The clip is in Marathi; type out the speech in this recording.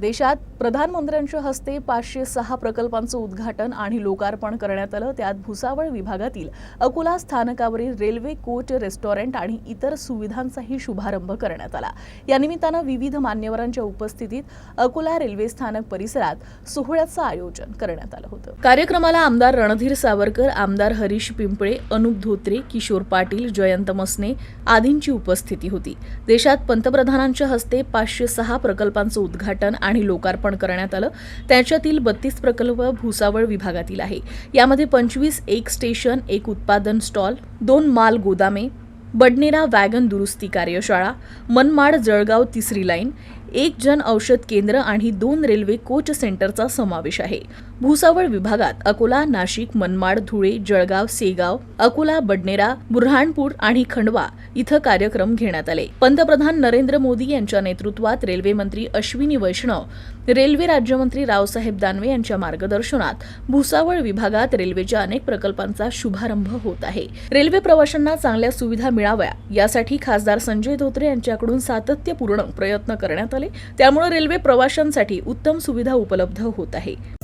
देशात प्रधानमंत्र्यांच्या हस्ते पाचशे सहा प्रकल्पांचं उद्घाटन आणि लोकार्पण करण्यात आलं. त्यात भुसावळ विभागातील अकोला स्थानकावरील रेल्वे कोच रेस्टॉरंट आणि इतर सुविधांचाही शुभारंभ करण्यात आला. या निमित्तानं विविध मान्यवरांच्या उपस्थितीत अकोला रेल्वे स्थानक परिसरात सोहळ्याचं आयोजन करण्यात आलं होतं. कार्यक्रमाला आमदार रणधीर सावरकर आमदार हरीश पिंपळे अनुप धोत्रे किशोर पाटील जयंत मसने आदींची उपस्थिती होती. देशात पंतप्रधानांच्या हस्ते पाचशे सहा प्रकल्पांचं उद्घाटन आणि लोकार्पण करण्यात आलं. त्याच्यातील बत्तीस प्रकल्प भुसावळ विभागातील आहे. यामध्ये पंचवीस एक स्टेशन एक उत्पादन स्टॉल दोन माल गोदामे बडनेरा वॅगन दुरुस्ती कार्यशाळा मनमाड जळगाव तिसरी लाईन एक जन औषध केंद्र आणि दोन रेल्वे कोच सेंटरचा समावेश आहे. भुसावळ विभागात अकोला नाशिक मनमाड धुळे जळगाव सेगाव अकोला बडनेरा बुऱ्हाणपूर आणि खंडवा इथं कार्यक्रम घेण्यात आले. पंतप्रधान नरेंद्र मोदी यांच्या नेतृत्वात रेल्वे मंत्री अश्विनी वैष्णव रेल्वे राज्यमंत्री रावसाहेब दानवे यांच्या मार्गदर्शनात भुसावळ विभागात रेल्वेच्या अनेक प्रकल्पांचा शुभारंभ होत आहे. रेल्वे प्रवाशांना चांगल्या सुविधा मिळाव्या यासाठी खासदार संजय धोत्रे यांच्याकडून सातत्यपूर्ण प्रयत्न करण्यात आले. त्यामुळे रेल्वे प्रवाशांसाठी उत्तम सुविधा उपलब्ध होत आहे.